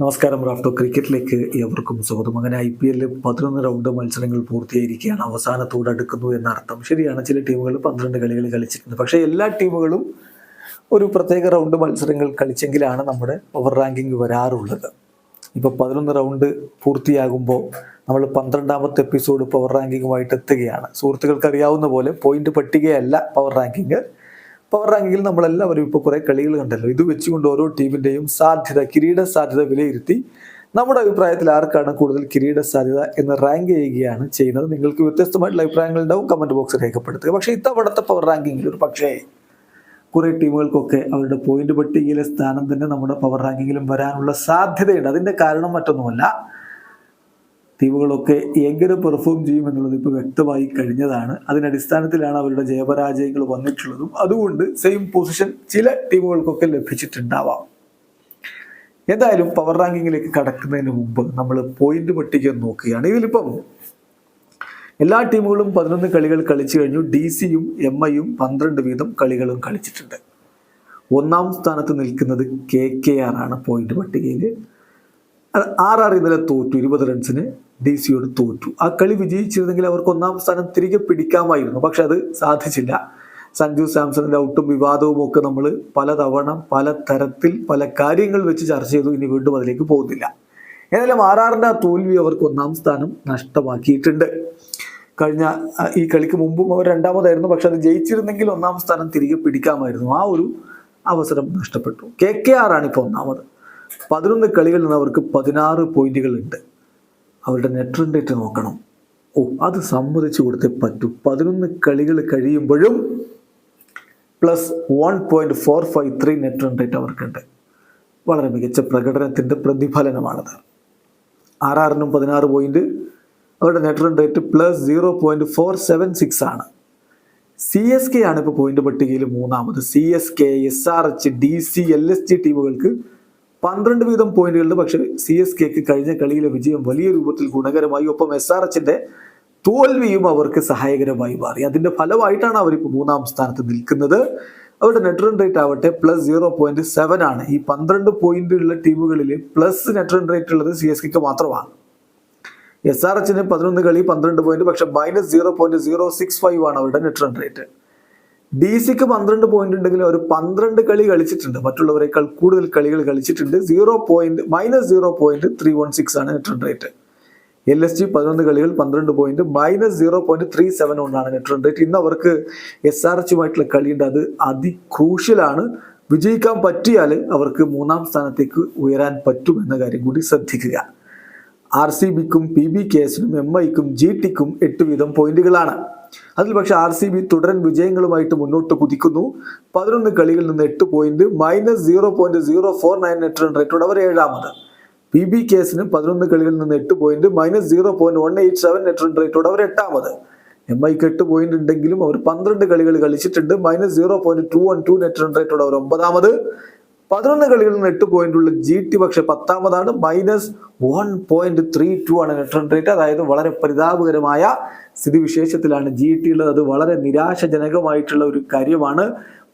നമസ്കാരം റാഫ്റ്റോ ക്രിക്കറ്റിലേക്ക് ഏവർക്കും സ്വാഗതം. അങ്ങനെ ഐ പി എല്ലിൽ പതിനൊന്ന് റൗണ്ട് മത്സരങ്ങൾ പൂർത്തിയായിരിക്കുകയാണ്. അവസാനത്തോട് അടുക്കുന്നു എന്നർത്ഥം. ശരിയാണ് ചില ടീമുകൾ പന്ത്രണ്ട് കളികൾ കളിച്ചിട്ടുണ്ട്. പക്ഷേ എല്ലാ ടീമുകളും ഒരു പ്രത്യേക റൗണ്ട് മത്സരങ്ങൾ കളിച്ചെങ്കിലാണ് നമ്മുടെ പവർ റാങ്കിങ് വരാറുള്ളത്. ഇപ്പോൾ പതിനൊന്ന് റൗണ്ട് പൂർത്തിയാകുമ്പോൾ നമ്മൾ പന്ത്രണ്ടാമത്തെ എപ്പിസോഡ് പവർ റാങ്കിങ്ങുമായിട്ട് എത്തുകയാണ്. സുഹൃത്തുക്കൾക്ക് അറിയാവുന്ന പോലെ പോയിന്റ് പട്ടികയല്ല പവർ റാങ്കിങ് പവർ റാങ്കിങ്ങിൽ നമ്മളെല്ലാവരും ഇപ്പോൾ കുറേ കളികൾ കണ്ടല്ലോ. ഇത് വെച്ചുകൊണ്ട് ഓരോ ടീമിന്റെയും സാധ്യത കിരീട സാധ്യത വിലയിരുത്തി നമ്മുടെ അഭിപ്രായത്തിൽ ആർക്കാണ് കൂടുതൽ കിരീട സാധ്യത എന്ന് റാങ്ക് ചെയ്യുകയാണ് ചെയ്യുന്നത്. നിങ്ങൾക്ക് വ്യത്യസ്തമായിട്ടുള്ള അഭിപ്രായങ്ങൾ ഉണ്ടാവും. കമന്റ് ബോക്സിൽ രേഖപ്പെടുത്തുക. പക്ഷേ ഇത്തവണത്തെ പവർ റാങ്കിങ്ങിൽ ഒരു പക്ഷേ കുറേ ടീമുകൾക്കൊക്കെ അവരുടെ പോയിന്റ് പട്ടികയിലെ സ്ഥാനം തന്നെ നമ്മുടെ പവർ റാങ്കിങ്ങിലും വരാനുള്ള സാധ്യതയുണ്ട്. അതിന്റെ കാരണം മറ്റൊന്നുമല്ല. ടീമുകളൊക്കെ എങ്ങനെ പെർഫോം ചെയ്യുമെന്നുള്ളത് ഇപ്പോൾ വ്യക്തമായി കഴിഞ്ഞതാണ്. അതിനടിസ്ഥാനത്തിലാണ് അവരുടെ ജയപരാജയങ്ങൾ വന്നിട്ടുള്ളതും. അതുകൊണ്ട് സെയിം പൊസിഷൻ ചില ടീമുകൾക്കൊക്കെ ലഭിച്ചിട്ടുണ്ടാവാം. എന്തായാലും പവർ റാങ്കിങ്ങിലേക്ക് കടക്കുന്നതിന് മുമ്പ് നമ്മൾ പോയിന്റ് പട്ടിക നോക്കുകയാണ്. ഇതിലിപ്പം എല്ലാ ടീമുകളും പതിനൊന്ന് കളികൾ കളിച്ചു കഴിഞ്ഞു. ഡി സിയും എം ഐയും പന്ത്രണ്ട് വീതം കളികളും കളിച്ചിട്ടുണ്ട്. ഒന്നാം സ്ഥാനത്ത് നിൽക്കുന്നത് കെ കെ ആർ ആണ് പോയിന്റ് പട്ടികയിൽ ആർ ആർ ഇന്നലെ തോറ്റു. ഇരുപത് റൺസിന് ഡി സിയോട് തോറ്റു. ആ കളി വിജയിച്ചിരുന്നെങ്കിൽ അവർക്ക് ഒന്നാം സ്ഥാനം തിരികെ പിടിക്കാമായിരുന്നു. പക്ഷെ അത് സാധിച്ചില്ല. സഞ്ജു സാംസണിന്റെ ഔട്ടും വിവാദവും ഒക്കെ നമ്മൾ പലതവണ പല തരത്തിൽ പല കാര്യങ്ങൾ വെച്ച് ചർച്ച ചെയ്തു. ഇനി വീണ്ടും അതിലേക്ക് പോകുന്നില്ല. ഏതായാലും ആർ ആറിന്റെ ആ തോൽവി അവർക്ക് ഒന്നാം സ്ഥാനം നഷ്ടമാക്കിയിട്ടുണ്ട്. കഴിഞ്ഞ ഈ കളിക്ക് മുമ്പും അവർ രണ്ടാമതായിരുന്നു. പക്ഷെ അത് ജയിച്ചിരുന്നെങ്കിൽ ഒന്നാം സ്ഥാനം തിരികെ പിടിക്കാമായിരുന്നു. ആ ഒരു അവസരം നഷ്ടപ്പെട്ടു. കെ കെ ആർ ആണ് ഇപ്പോൾ ഒന്നാമത്. പതിനൊന്ന് കളികളിൽ നിന്ന് അവർക്ക് പതിനാറ് പോയിന്റുകൾ ഉണ്ട്. അവരുടെ നെറ്റ് റേറ്റ് നോക്കണം. ഓ അത് സമ്മതിച്ചു കൊടുത്തേ പറ്റൂ. പതിനൊന്ന് കളികൾ കഴിയുമ്പോഴും plus one point four five three net run rate അവർക്കുണ്ട്. വളരെ മികച്ച പ്രകടനത്തിന്റെ പ്രതിഫലനമാണത്. ആറാറിനും പതിനാറ് പോയിന്റ് അവരുടെ net run rate plus zero point four seven six ആണ്. സി എസ് കെ ആണ് ഇപ്പോൾ പോയിന്റ് പട്ടികയിൽ മൂന്നാമത്. C S K S R H D C L S G ടീമുകൾക്ക് പന്ത്രണ്ട് വീതം പോയിന്റുകളുണ്ട്. പക്ഷേ സി എസ് കെക്ക് കഴിഞ്ഞ കളിയിലെ വിജയം വലിയ രൂപത്തിൽ ഗുണകരമായി. ഒപ്പം എസ് ആർ എച്ചിന്റെ തോൽവിയും അവർക്ക് സഹായകരമായി മാറി. അതിന്റെ ഫലമായിട്ടാണ് അവരിപ്പോൾ മൂന്നാം സ്ഥാനത്ത് നിൽക്കുന്നത്. അവരുടെ നെറ്റ് റൺ റേറ്റ് ആവട്ടെ പ്ലസ് സീറോ പോയിന്റ് സെവൻ ആണ്. ഈ പന്ത്രണ്ട് പോയിന്റ് ഉള്ള ടീമുകളിൽ പ്ലസ് നെറ്റ് റൺ റേറ്റ് ഉള്ളത് സി എസ് കെക്ക് മാത്രമാണ്. എസ് ആർ എച്ചിന് പതിനൊന്ന് കളി പന്ത്രണ്ട് പോയിന്റ് പക്ഷെ minus zero point zero six five ആണ് അവരുടെ നെറ്റ് റൺ റേറ്റ് ഡി സിക്ക് പന്ത്രണ്ട് പോയിന്റ് ഉണ്ടെങ്കിൽ ഒരു പന്ത്രണ്ട് കളി കളിച്ചിട്ടുണ്ട്. മറ്റുള്ളവരെക്കാൾ കൂടുതൽ കളികൾ കളിച്ചിട്ടുണ്ട്. Zero point minus zero point three one six ആണ് net run rate L S G പതിനൊന്ന് കളികൾ പന്ത്രണ്ട് point minus zero point three seven ഒന്നാണ് നെറ്റ് റൺ റേറ്റ് ഇന്ന് അവർക്ക് എസ് ആർ എച്ചുമായിട്ടുള്ള കളിയുണ്ട്. അത് അതിക്രൂഷ്യലാണ്. വിജയിക്കാൻ പറ്റിയാൽ അവർക്ക് മൂന്നാം സ്ഥാനത്തേക്ക് ഉയരാൻ പറ്റും എന്ന കാര്യം കൂടി ശ്രദ്ധിക്കുക. ആർ സി ബിക്കും പി ബി കെ എസിനും എം ഐക്കും ജി ടിക്കും എട്ട് വീതം പോയിന്റുകളാണ് അതിൽ പക്ഷെ ആർ സി ബി തുടരൻ വിജയങ്ങളുമായിട്ട് മുന്നോട്ട് കുതിക്കുന്നു. പതിനൊന്ന് കളികളിൽ നിന്ന് എട്ട് point minus zero point zero four nine എട്ട് റൺ റേറ്റോടെ അവർ ഏഴാമത്. പി ബി കേസിന് പതിനൊന്ന് കളികളിൽ നിന്ന് എട്ട് point minus zero point one eight seven net run റേറ്റോടെ അവർ എട്ടാമത്. എം ഐക്ക് എട്ട് പോയിന്റ് ഉണ്ടെങ്കിലും അവർ പന്ത്രണ്ട് കളികൾ കളിച്ചിട്ടുണ്ട്. Minus zero point two one two net run റേറ്റോടെ അവർ ഒമ്പതാമത്. പതിനൊന്ന് കളികളിൽ നിന്ന് എട്ട് പോയിന്റ് ഉള്ള ജി ടി പക്ഷെ പത്താമതാണ് minus one point three two ആണ് നെറ്റ് റേറ്റ് അതായത് വളരെ പരിതാപകരമായ സ്ഥിതിവിശേഷത്തിലാണ് ജി ടി ഉള്ളത്. അത് വളരെ നിരാശജനകമായിട്ടുള്ള ഒരു കാര്യമാണ്.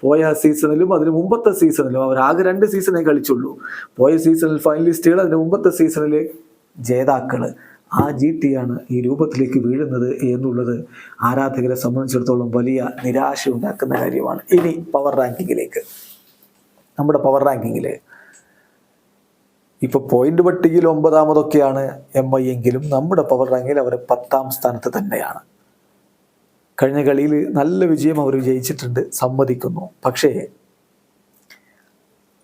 പോയ സീസണിലും അതിന് മുമ്പത്തെ സീസണിലും അവർ ആകെ രണ്ട് സീസണേ കളിച്ചുള്ളൂ. പോയ സീസണിൽ ഫൈനലിസ്റ്റുകൾ അതിന് മുമ്പത്തെ സീസണിലെ ജേതാക്കൾ. ആ ജി ടി ആണ് ഈ രൂപത്തിലേക്ക് വീഴുന്നത് എന്നുള്ളത് ആരാധകരെ സംബന്ധിച്ചിടത്തോളം വലിയ നിരാശ ഉണ്ടാക്കുന്ന കാര്യമാണ്. ഇനി പവർ റാങ്കിങ്ങിലേക്ക് നമ്മുടെ പവർ റാങ്കിങ്ങിൽ ഇപ്പോൾ പോയിന്റ് പട്ടികയിൽ ഒമ്പതാമതൊക്കെയാണ് എം ഐ എങ്കിലും നമ്മുടെ പവർ റാങ്കിൽ അവർ പത്താം സ്ഥാനത്ത് തന്നെയാണ്. കഴിഞ്ഞ കളിയിൽ നല്ല വിജയം അവർ വിജയിച്ചിട്ടുണ്ട് സമ്മതിക്കുന്നു. പക്ഷേ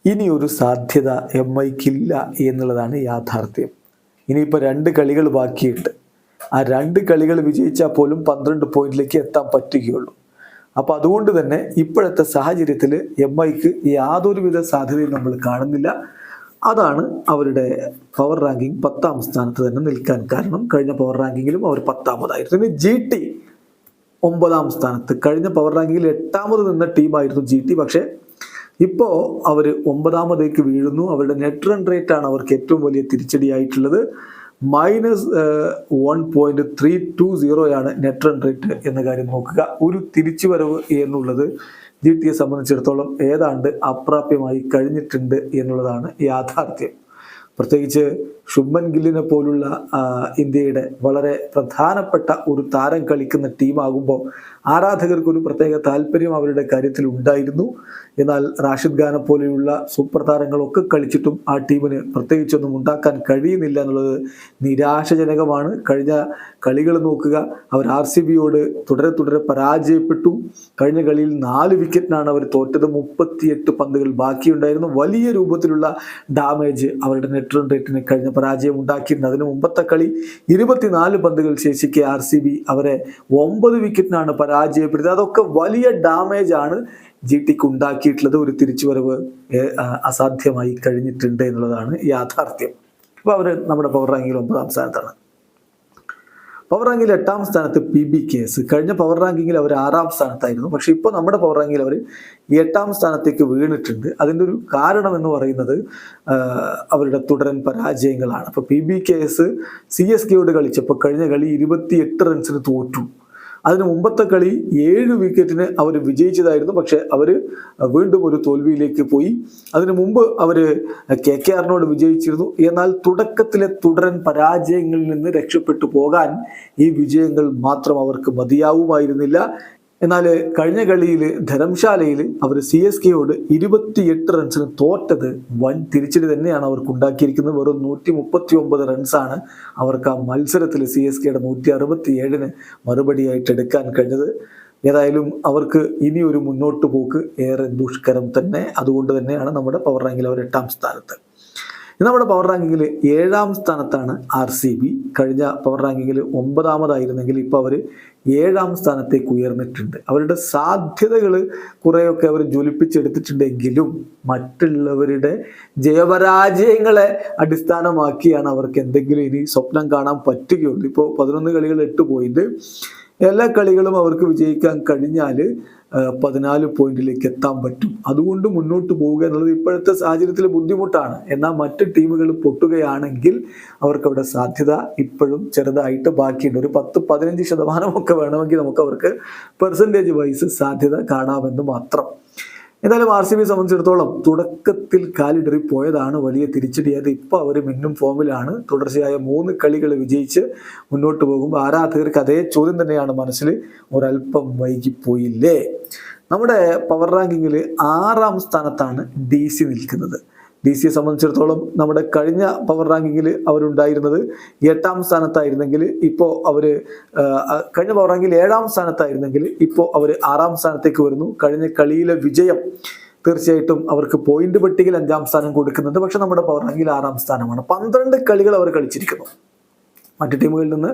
ഇനി ഒരു സാധ്യത എം ഐക്കില്ല എന്നുള്ളതാണ് യാഥാർത്ഥ്യം. ഇനിയിപ്പോൾ രണ്ട് കളികൾ ബാക്കിയിട്ട് ആ രണ്ട് കളികൾ വിജയിച്ചാൽ പോലും പന്ത്രണ്ട് പോയിന്റിലേക്ക് എത്താൻ പറ്റുകയുള്ളൂ. അപ്പോൾ അതുകൊണ്ട് തന്നെ ഇപ്പോഴത്തെ സാഹചര്യത്തിൽ എം ഐക്ക് യാതൊരുവിധ സാധ്യതയും നമ്മൾ കാണുന്നില്ല. അതാണ് അവരുടെ പവർ റാങ്കിങ് പത്താം സ്ഥാനത്ത് തന്നെ നിൽക്കാൻ കാരണം. കഴിഞ്ഞ പവർ റാങ്കിങ്ങിലും അവർ പത്താമതായിരുന്നു. ഇനി ജി ടി ഒമ്പതാം സ്ഥാനത്ത്. കഴിഞ്ഞ പവർ റാങ്കിങ്ങിൽ എട്ടാമത് നിന്ന ടീമായിരുന്നു ജി ടി പക്ഷേ ഇപ്പോൾ അവർ ഒമ്പതാമതേക്ക് വീഴുന്നു. അവരുടെ നെറ്റ് റൺ റേറ്റാണ് അവർക്ക് ഏറ്റവും വലിയ തിരിച്ചടിയായിട്ടുള്ളത്. Minus one point three two സീറോയാണ് net run rate എന്ന കാര്യം നോക്കുക. ഒരു തിരിച്ചുവരവ് എന്നുള്ളത് ജി ടിയെ സംബന്ധിച്ചിടത്തോളം ഏതാണ്ട് അപ്രാപ്യമായി കഴിഞ്ഞിട്ടുണ്ട് എന്നുള്ളതാണ് യാഥാർത്ഥ്യം. പ്രത്യേകിച്ച് ശുഭൻ ഗില്ലിനെ പോലുള്ള ഇന്ത്യയുടെ വളരെ പ്രധാനപ്പെട്ട ഒരു താരം കളിക്കുന്ന ടീമാകുമ്പോൾ ആരാധകർക്ക് ഒരു പ്രത്യേക താല്പര്യം അവരുടെ കാര്യത്തിൽ ഉണ്ടായിരുന്നു. എന്നാൽ റാഷിദ് ഖാനെ പോലെയുള്ള സൂപ്പർ താരങ്ങളൊക്കെ കളിച്ചിട്ടും ആ ടീമിന് പ്രത്യേകിച്ചൊന്നും ഉണ്ടാക്കാൻ കഴിയുന്നില്ല എന്നുള്ളത് നിരാശജനകമാണ്. കഴിഞ്ഞ കളികൾ നോക്കുക അവർ ആർ സി ബിയോട് തുടരെ തുടരെ പരാജയപ്പെട്ടു. കഴിഞ്ഞ കളിയിൽ നാല് വിക്കറ്റിനാണ് അവർ തോറ്റത്. മുപ്പത്തിയെട്ട് പന്തുകൾ ബാക്കിയുണ്ടായിരുന്നു. വലിയ രൂപത്തിലുള്ള ഡാമേജ് അവരുടെ നെറ്റ് റൺ റേറ്റിന് കഴിഞ്ഞ പരാജയം ഉണ്ടാക്കിയിരുന്നു. അതിന് മുമ്പത്തെ കളി ഇരുപത്തിനാല് പന്തുകൾ ശേഷിക്കെ ആർ സി ബി അവരെ ഒമ്പത് വിക്കറ്റിനാണ് പരാജയപ്പെടുത്തിയത്. അതൊക്കെ വലിയ ഡാമേജ് ആണ് ജി ടിക്ക് ഉണ്ടാക്കിയിട്ടുള്ളത്. ഒരു തിരിച്ചുവരവ് അസാധ്യമായി കഴിഞ്ഞിട്ടുണ്ട് എന്നുള്ളതാണ് യാഥാർത്ഥ്യം. അപ്പോൾ അവർ നമ്മുടെ പവർ റാങ്കിൽ ഒമ്പതാം സ്ഥാനത്താണ്. പവർ റാങ്കിൽ എട്ടാം സ്ഥാനത്ത് പി ബി കേസ് കഴിഞ്ഞ പവർ റാങ്കിങ്ങിൽ അവർ ആറാം സ്ഥാനത്തായിരുന്നു. പക്ഷേ ഇപ്പോൾ നമ്മുടെ പവർ റാങ്കിൽ അവർ എട്ടാം സ്ഥാനത്തേക്ക് വീണിട്ടുണ്ട്. അതിന്റെ ഒരു കാരണം എന്ന് പറയുന്നത് അവരുടെ തുടരൻ പരാജയങ്ങളാണ്. അപ്പോൾ P B K S C S കെയോട് കളിച്ചപ്പോൾ കഴിഞ്ഞ കളി ഇരുപത്തിയെട്ട് റൺസിന് തോറ്റു. അതിന് മുമ്പത്തെ കളി ഏഴ് വിക്കറ്റിന് അവർ വിജയിച്ചതായിരുന്നു. പക്ഷെ അവർ വീണ്ടും ഒരു തോൽവിയിലേക്ക് പോയി. അതിനു മുമ്പ് അവർ കെ കെ ആറിനോട് വിജയിച്ചിരുന്നു. എന്നാൽ തുടക്കത്തിലെ തുടരൻ പരാജയങ്ങളിൽ നിന്ന് രക്ഷപ്പെട്ടു പോകാൻ ഈ വിജയങ്ങൾ മാത്രം അവർക്ക് മതിയാവുമായിരുന്നില്ല. എന്നാൽ കഴിഞ്ഞ കളിയിൽ ധരംശാലയിൽ അവർ സി എസ് കെയോട് ഇരുപത്തിയെട്ട് റൺസിന് തോറ്റത് വൻ തിരിച്ചടി തന്നെയാണ് അവർക്ക് ഉണ്ടാക്കിയിരിക്കുന്നത്. വെറും നൂറ്റി മുപ്പത്തി ഒമ്പത് റൺസാണ് അവർക്ക് ആ മത്സരത്തിൽ സി എസ് കെയുടെ നൂറ്റി അറുപത്തി ഏഴിന് മറുപടിയായിട്ട് എടുക്കാൻ കഴിഞ്ഞത്. ഏതായാലും അവർക്ക് ഇനിയൊരു മുന്നോട്ട് പോക്ക് ഏറെ ദുഷ്കരം തന്നെ. അതുകൊണ്ട് തന്നെയാണ് നമ്മുടെ പവർ റാങ്കിൽ അവർ എട്ടാം സ്ഥാനത്ത്. നമ്മുടെ പവർ റാങ്കിങ്ങിൽ ഏഴാം സ്ഥാനത്താണ് ആർ സി ബി കഴിഞ്ഞ പവർ റാങ്കിങ്ങിൽ ഒമ്പതാമതായിരുന്നെങ്കിൽ ഇപ്പോൾ അവർ ഏഴാം സ്ഥാനത്തേക്ക് ഉയർന്നിട്ടുണ്ട്. അവരുടെ സാധ്യതകൾ കുറേയൊക്കെ അവർ ജ്വലിപ്പിച്ചെടുത്തിട്ടുണ്ടെങ്കിലും മറ്റുള്ളവരുടെ ജയപരാജയങ്ങളെ അടിസ്ഥാനമാക്കിയാണ് അവർക്ക് എന്തെങ്കിലും ഇനി സ്വപ്നം കാണാൻ പറ്റുകയുള്ളൂ. ഇപ്പോൾ പതിനൊന്ന് കളികൾ എട്ട് പോയിന്റ്. എല്ലാ കളികളും അവർക്ക് വിജയിക്കാൻ കഴിഞ്ഞാൽ പതിനാല് പോയിന്റിലേക്ക് എത്താൻ പറ്റും. അതുകൊണ്ട് മുന്നോട്ട് പോവുക എന്നുള്ളത് ഇപ്പോഴത്തെ സാഹചര്യത്തിൽ ബുദ്ധിമുട്ടാണ്. എന്നാൽ മറ്റ് ടീമുകൾ പൊട്ടുകയാണെങ്കിൽ അവർക്ക് അവിടെ സാധ്യത ഇപ്പോഴും ചെറുതായിട്ട് ബാക്കിയുണ്ട്. ഒരു പത്ത് പതിനഞ്ച് ശതമാനമൊക്കെ വേണമെങ്കിൽ നമുക്ക് അവർക്ക് പെർസെന്റേജ് വൈസ് സാധ്യത കാണാമെന്ന് മാത്രം. എന്തായാലും ആർ സി ബി സംബന്ധിച്ചിടത്തോളം തുടക്കത്തിൽ കാലിടറി പോയതാണ് വലിയ തിരിച്ചടിയായത് ഇപ്പോൾ അവർ മിന്നും ഫോമിലാണ്. തുടർച്ചയായ മൂന്ന് കളികൾ വിജയിച്ച് മുന്നോട്ട് പോകുമ്പോൾ ആരാധകർക്ക് അതേ ചോദ്യം തന്നെയാണ് മനസ്സിൽ ഒരല്പം വൈകിപ്പോയില്ലേ? നമ്മുടെ പവർ റാങ്കിങ്ങിൽ ആറാം സ്ഥാനത്താണ് ഡി സി നിൽക്കുന്നത്. ഡി സിയെ സംബന്ധിച്ചിടത്തോളം നമ്മുടെ കഴിഞ്ഞ പവർ റാങ്കിങ്ങിൽ അവരുണ്ടായിരുന്നത് എട്ടാം സ്ഥാനത്തായിരുന്നെങ്കിൽ ഇപ്പോൾ അവർ കഴിഞ്ഞ പവർ റാങ്കിൽ ഏഴാം സ്ഥാനത്തായിരുന്നെങ്കിൽ ഇപ്പോൾ അവർ ആറാം സ്ഥാനത്തേക്ക് വരുന്നു. കഴിഞ്ഞ കളിയിലെ വിജയം തീർച്ചയായിട്ടും അവർക്ക് പോയിന്റ് പട്ടികയിൽ അഞ്ചാം സ്ഥാനം കൊടുക്കുന്നുണ്ട്. പക്ഷെ നമ്മുടെ പവർ റാങ്കിൽ ആറാം സ്ഥാനമാണ്. പന്ത്രണ്ട് കളികൾ അവർ കളിച്ചിരിക്കുന്നു. മറ്റു ടീമുകളിൽ നിന്ന്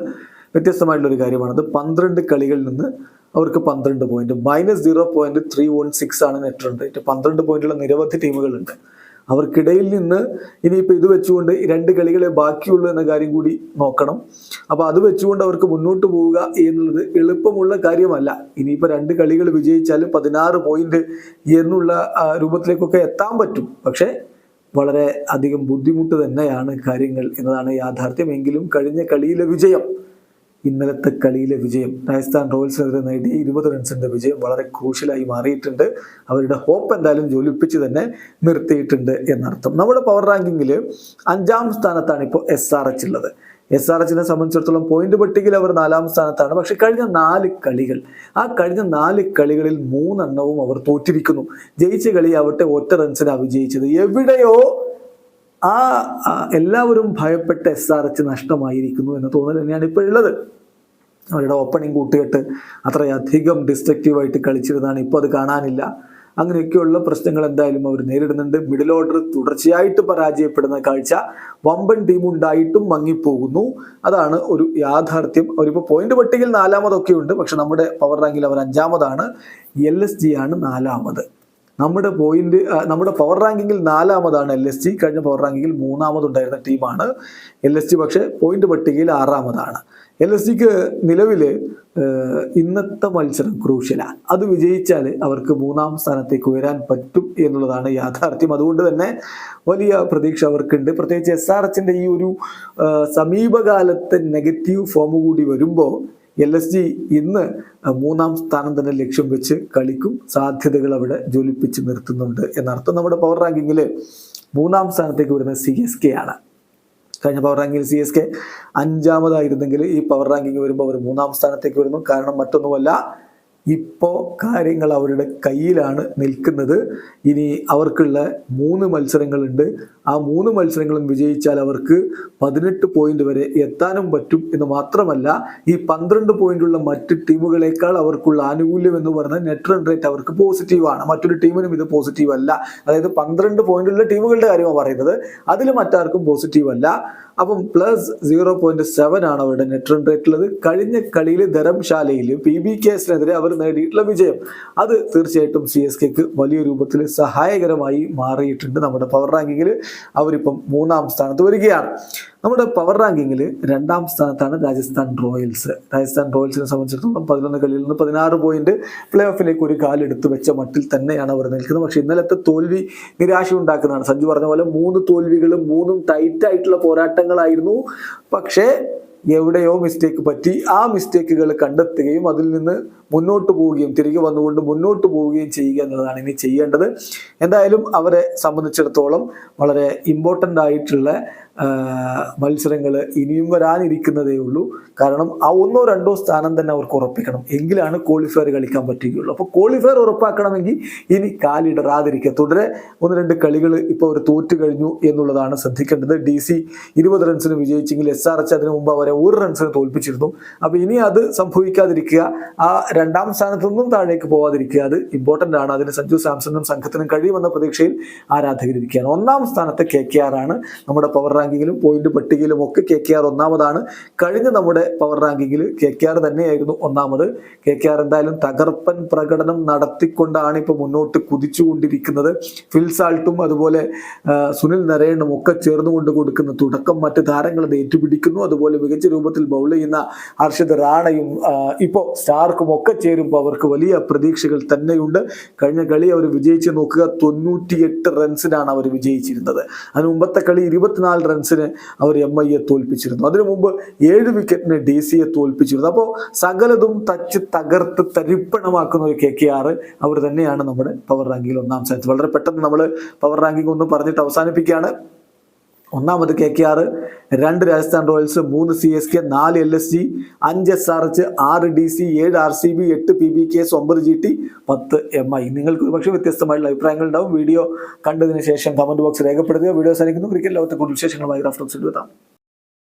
വ്യത്യസ്തമായിട്ടുള്ള ഒരു കാര്യമാണത്. പന്ത്രണ്ട് കളികളിൽ നിന്ന് അവർക്ക് പന്ത്രണ്ട് point minus zero point three one six ആണ് നെറ്റ് റൺ റേറ്റ് പന്ത്രണ്ട് പോയിന്റുള്ള നിരവധി ടീമുകളുണ്ട്. അവർക്കിടയിൽ നിന്ന് ഇനിയിപ്പോൾ ഇത് വെച്ചുകൊണ്ട് രണ്ട് കളികളെ ബാക്കിയുള്ളൂ എന്ന കാര്യം കൂടി നോക്കണം. അപ്പോൾ അത് വെച്ചുകൊണ്ട് അവർക്ക് മുന്നോട്ട് പോവുക എന്നുള്ളത് എളുപ്പമുള്ള കാര്യമല്ല. ഇനിയിപ്പോൾ രണ്ട് കളികൾ വിജയിച്ചാൽ പതിനാറ് പോയിന്റ് എന്നുള്ള രൂപത്തിലേക്കൊക്കെ എത്താൻ പറ്റും. പക്ഷേ വളരെ അധികം ബുദ്ധിമുട്ട് തന്നെയാണ് കാര്യങ്ങൾ എന്നതാണ് യാഥാർത്ഥ്യം എങ്കിലും കഴിഞ്ഞ കളിയിലെ വിജയം. ഇന്നലത്തെ കളിയിലെ വിജയം രാജസ്ഥാൻ റോയൽസിനെതിരെ നേടിയ ഇരുപത് റൺസിന്റെ വിജയം വളരെ ക്രൂഷ്യലായി മാറിയിട്ടുണ്ട്. അവരുടെ ഹോപ്പ് എന്തായാലും ജോലിപ്പിച്ച് തന്നെ നിർത്തിയിട്ടുണ്ട് എന്നർത്ഥം. നമ്മുടെ പവർ റാങ്കിങ്ങിൽ അഞ്ചാം സ്ഥാനത്താണ് ഇപ്പോൾ എസ് ആർ എച്ച് ഉള്ളത്. എസ് ആർ എച്ചിനെ സംബന്ധിച്ചിടത്തോളം പോയിന്റ് പട്ടികയിൽ അവർ നാലാം സ്ഥാനത്താണ്. പക്ഷെ കഴിഞ്ഞ നാല് കളികൾ ആ കഴിഞ്ഞ നാല് കളികളിൽ മൂന്നെണ്ണവും അവർ തോറ്റിരിക്കുന്നു. ജയിച്ച കളി അവട്ടെ ഒറ്റ റൺസിനാണ് വിജയിച്ചത്. എവിടെയോ ആ എല്ലാവരും ഭയപ്പെട്ട എസ് ആർ എച്ച് നഷ്ടമായിരിക്കുന്നു എന്ന് തോന്നൽ തന്നെയാണ് ഇപ്പോൾ ഉള്ളത് അവരുടെ ഓപ്പണിംഗ് കൂട്ടുകെട്ട് അത്രയധികം ഡിസ്ട്രക്റ്റീവായിട്ട് കളിച്ചിരുന്നാണ് ഇപ്പോൾ അത് കാണാനില്ല. അങ്ങനെയൊക്കെയുള്ള പ്രശ്നങ്ങൾ എന്തായാലും അവർ നേരിടുന്നുണ്ട്. മിഡിൽ ഓർഡർ തുടർച്ചയായിട്ട് പരാജയപ്പെടുന്ന കാഴ്ച വമ്പൻ ടീം ഉണ്ടായിട്ടും മങ്ങിപ്പോകുന്നു. അതാണ് ഒരു യാഥാർത്ഥ്യം. അവരിപ്പോൾ പോയിന്റ് പട്ടികയിൽ നാലാമതൊക്കെ ഉണ്ട് പക്ഷെ നമ്മുടെ പവർ റാങ്കിൽ അവർ അഞ്ചാമതാണ്. എൽ എസ് ജി ആണ് നാലാമത്. നമ്മുടെ പോയിന്റ് നമ്മുടെ പവർ റാങ്കിങ്ങിൽ നാലാമതാണ് എൽ എസ് ജി കഴിഞ്ഞ പവർ റാങ്കിങ്ങിൽ മൂന്നാമതുണ്ടായിരുന്ന ടീമാണ് എൽ എസ് ജി പക്ഷേ പോയിന്റ് പട്ടികയിൽ ആറാമതാണ്. എൽ എസ് ജിക്ക് നിലവിൽ ഇന്നത്തെ മത്സരം ക്രൂഷ്യലാണ് അത് വിജയിച്ചാൽ അവർക്ക് മൂന്നാം സ്ഥാനത്തേക്ക് ഉയരാൻ പറ്റും എന്നുള്ളതാണ് യാഥാർത്ഥ്യം. അതുകൊണ്ട് തന്നെ വലിയ പ്രതീക്ഷ അവർക്കുണ്ട്. പ്രത്യേകിച്ച് എസ് ആർ എച്ചിന്റെ ഈ ഒരു സമീപകാലത്തെ നെഗറ്റീവ് ഫോം കൂടി വരുമ്പോൾ എൽ എസ് ജി ഇന്ന് മൂന്നാം സ്ഥാനം തന്നെ ലക്ഷ്യം വെച്ച് കളിക്കും. സാധ്യതകൾ അവിടെ ജ്വലിപ്പിച്ച് നിർത്തുന്നുണ്ട് എന്നർത്ഥം നമ്മുടെ പവർ റാങ്കിങ്ങിൽ മൂന്നാം സ്ഥാനത്തേക്ക് വരുന്ന സി എസ് കെ ആണ്. കഴിഞ്ഞ പവർ റാങ്കിങ്ങിൽ സി എസ് കെ അഞ്ചാമതായിരുന്നെങ്കിൽ ഈ പവർ റാങ്കിങ് വരുമ്പോൾ അവർ മൂന്നാം സ്ഥാനത്തേക്ക് വരുന്നു. കാരണം മറ്റൊന്നുമല്ല ഇപ്പോൾ കാര്യങ്ങൾ അവരുടെ കയ്യിലാണ് നിൽക്കുന്നത്. ഇനി അവർക്കുള്ള മൂന്ന് മത്സരങ്ങളുണ്ട്. ആ മൂന്ന് മത്സരങ്ങളും വിജയിച്ചാൽ അവർക്ക് പതിനെട്ട് പോയിന്റ് വരെ എത്താനും പറ്റും എന്ന് മാത്രമല്ല ഈ പന്ത്രണ്ട് പോയിന്റുള്ള മറ്റ് ടീമുകളേക്കാൾ അവർക്കുള്ള ആനുകൂല്യം എന്ന് പറഞ്ഞാൽ നെറ്റ് റൺ റേറ്റ് അവർക്ക് പോസിറ്റീവാണ് മറ്റൊരു ടീമിനും ഇത് പോസിറ്റീവ് അല്ല. അതായത് പന്ത്രണ്ട് പോയിന്റുള്ള ടീമുകളുടെ കാര്യമാണ് പറയുന്നത്. അതിൽ മറ്റാർക്കും പോസിറ്റീവ് അല്ല. അപ്പം പ്ലസ് സീറോ പോയിന്റ് സെവൻ ആണ് അവരുടെ നെറ്റ് റൺ റേറ്റ് ഉള്ളത്. കഴിഞ്ഞ കളിയിൽ ധരംശാലയിൽ പി ബി കേസിനെതിരെ അവർ നേടിയിട്ടുള്ള വിജയം. അത് തീർച്ചയായിട്ടും സി എസ് കെക്ക് വലിയ രൂപത്തിൽ സഹായകരമായി മാറിയിട്ടുണ്ട് നമ്മുടെ പവർ റാങ്കിങ്ങിൽ അവരിപ്പം മൂന്നാം സ്ഥാനത്ത് വരികയാണ്. നമ്മുടെ പവർ റാങ്കിങ്ങിൽ രണ്ടാം സ്ഥാനത്താണ് രാജസ്ഥാൻ റോയൽസ്. രാജസ്ഥാൻ റോയൽസിനെ സംബന്ധിച്ചിടത്തോളം പതിനൊന്ന് കളിയിൽ നിന്ന് പതിനാറ് പോയിന്റ് പ്ലേ ഓഫിലേക്ക് ഒരു കാലെടുത്ത് വെച്ച മട്ടിൽ തന്നെയാണ് അവർ നിൽക്കുന്നത്. പക്ഷേ ഇന്നലത്തെ തോൽവി നിരാശ ഉണ്ടാക്കുന്നതാണ് സഞ്ജു പറഞ്ഞ പോലെ മൂന്ന് തോൽവികളും മൂന്നും ടൈറ്റ് ആയിട്ടുള്ള പോരാട്ടങ്ങളായിരുന്നു. പക്ഷേ എവിടെയോ മിസ്റ്റേക്ക് പറ്റി ആ മിസ്റ്റേക്കുകൾ കണ്ടെത്തുകയും അതിൽ നിന്ന് മുന്നോട്ട് പോവുകയും തിരികെ വന്നുകൊണ്ട് മുന്നോട്ട് പോവുകയും ചെയ്യുക എന്നതാണ് ഇനി ചെയ്യേണ്ടത്. എന്തായാലും അവരെ സംബന്ധിച്ചിടത്തോളം വളരെ ഇമ്പോർട്ടന്റ് ആയിട്ടുള്ള മത്സരങ്ങൾ ഇനിയും വരാനിരിക്കുന്നതേ ഉള്ളൂ. കാരണം ആ ഒന്നോ രണ്ടോ സ്ഥാനം തന്നെ അവർക്ക് ഉറപ്പിക്കണം. എങ്കിലാണ് ക്വാളിഫയർ കളിക്കാൻ പറ്റുകയുള്ളൂ. അപ്പോൾ ക്വാളിഫയർ ഉറപ്പാക്കണമെങ്കിൽ ഇനി കാലിടറാതിരിക്കുക. തുടരെ ഒന്ന് രണ്ട് കളികൾ ഇപ്പോൾ അവർ തോറ്റു കഴിഞ്ഞു എന്നുള്ളതാണ് ശ്രദ്ധിക്കേണ്ടത്. ഡി സി ഇരുപത് റൺസിന് വിജയിച്ചെങ്കിൽ എസ് ആർ എച്ച് അതിനു മുമ്പ് അവരെ ഒരു റൺസിന് തോൽപ്പിച്ചിരുന്നു. അപ്പോൾ ഇനി അത് സംഭവിക്കാതിരിക്കുക. ആ രണ്ടാം സ്ഥാനത്തു നിന്നും താഴേക്ക് പോവാതിരിക്കുക അത് ഇമ്പോർട്ടന്റ് ആണ്. അതിന് സഞ്ജു സാംസണും സംഘത്തിനും കഴിയുമെന്ന പ്രതീക്ഷയിൽ ആരാധകരിക്കുകയാണ് ഒന്നാം സ്ഥാനത്ത് കെ കെ ആർ ആണ്. നമ്മുടെ പവർ റാങ്കിങ്ങിലും പോയിന്റ് പട്ടികയിലും ഒക്കെ കെ കെ ആർ ഒന്നാമതാണ്. കഴിഞ്ഞ നമ്മുടെ പവർ റാങ്കിങ്ങിൽ കെ കെ ആർ തന്നെയായിരുന്നു ഒന്നാമത്. കെ കെ ആർ എന്തായാലും തകർപ്പൻ പ്രകടനം നടത്തിക്കൊണ്ടാണ് ഇപ്പോൾ മുന്നോട്ട് കുതിച്ചുകൊണ്ടിരിക്കുന്നത്. ഫിൽസാൾട്ടും അതുപോലെ സുനിൽ നരേണും ഒക്കെ ചേർന്നുകൊണ്ട് കൊടുക്കുന്ന തുടക്കം മറ്റ് താരങ്ങൾ ഏറ്റുപിടിക്കുന്നു. അതുപോലെ മികച്ച രൂപത്തിൽ ബൗൾ ചെയ്യുന്ന ഹർഷദ് റാണയും ഇപ്പോൾ സ്റ്റാർക്കും ഒക്കെ ചേരുമ്പോൾ അവർക്ക് വലിയ പ്രതീക്ഷകൾ തന്നെയുണ്ട്. കഴിഞ്ഞ കളി അവർ വിജയിച്ച് നോക്കുക തൊണ്ണൂറ്റിയെട്ട് റൺസിനാണ് അവർ വിജയിച്ചിരുന്നത്. അതിന് മുമ്പത്തെ കളി ഇരുപത്തിനാല് റൺസിന് അവർ എം ഐയെ തോൽപ്പിച്ചിരുന്നു. അതിനു മുമ്പ് ഏഴ് വിക്കറ്റിന് ഡി സിയെ തോൽപ്പിച്ചിരുന്നു. അപ്പോൾ സകലതും തച്ച് തകർത്ത് തരിപ്പണമാക്കുന്ന ഒരു കെ കെ ആർ അവർ തന്നെയാണ് നമ്മുടെ പവർ റാങ്കിങ്ങിൽ ഒന്നാം സ്ഥാനത്ത്. വളരെ പെട്ടെന്ന് നമ്മൾ പവർ റാങ്കിങ് ഒന്ന് പറഞ്ഞിട്ട് അവസാനിപ്പിക്കുകയാണ്. ഒന്നാമത് കെ കെ ആർ രണ്ട് രാജസ്ഥാൻ റോയൽസ് മൂന്ന് സി എസ് കെ നാല് എൽ എസ് ജി അഞ്ച് എസ് ആർ എച്ച് ആറ് ഡി സി ഏഴ് ആർ സി ബി എട്ട് പി ബി കെ എസ് ഒമ്പത് ജി ടി പത്ത് എം ഐ. നിങ്ങൾക്ക് ഒരുപക്ഷെ വ്യത്യസ്തമായിട്ടുള്ള അഭിപ്രായങ്ങൾ ഉണ്ടാവും. വീഡിയോ കണ്ടതിന് ശേഷം കമന്റ് ബോക്സ് രേഖപ്പെടുത്തുക. വീഡിയോ സാധിക്കുന്നു ക്രിക്കറ്റ് ലോകത്തെ കൂടുതൽ വിശേഷങ്ങളുമായി റഫറൻസ് എടുത്താം